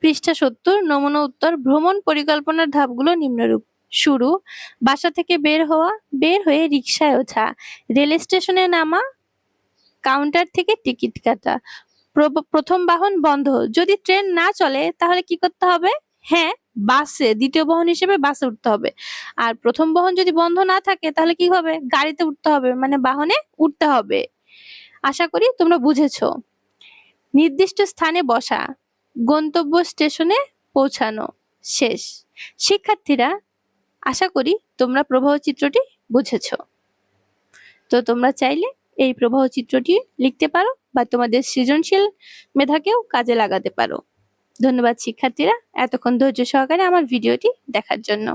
পৃষ্ঠা সত্তর, নমুনা উত্তর, ভ্রমণ পরিকল্পনার ধাপগুলো নিম্নরূপ। শুরু, বাসা থেকে বের হওয়া, বের হয়ে রিক্সায় ওঠা, রেল স্টেশনে নামা, কাউন্টার থেকে টিকিট কাটা প্র- প্রথম বাহন বন্ধ, যদি ট্রেন না চলে তাহলে কি করতে হবে? হ্যাঁ বাসে, দ্বিতীয় বাহন হিসেবে বাসে উঠতে হবে। আর প্রথম বাহন যদি বন্ধ না থাকে তাহলে কি হবে? গাড়িতে উঠতে হবে মানে বাহনে উঠতে হবে। আশা করি তোমরা বুঝেছ। নির্দিষ্ট স্থানে বসা গন্তব্য স্টেশনে পৌঁছানো শেষ। শিক্ষার্থীরা, আশা করি তোমরা প্রবাহ চিত্রটি বুঝেছ। তো তোমরা চাইলে এই প্রবাহ চিত্রটি লিখতে পারো বা তোমাদের সৃজনশীল মেধাকেও কাজে লাগাতে পারো। ধন্যবাদ শিক্ষার্থীরা, এতক্ষণ ধৈর্য সহকারে আমার ভিডিওটি দেখার জন্য।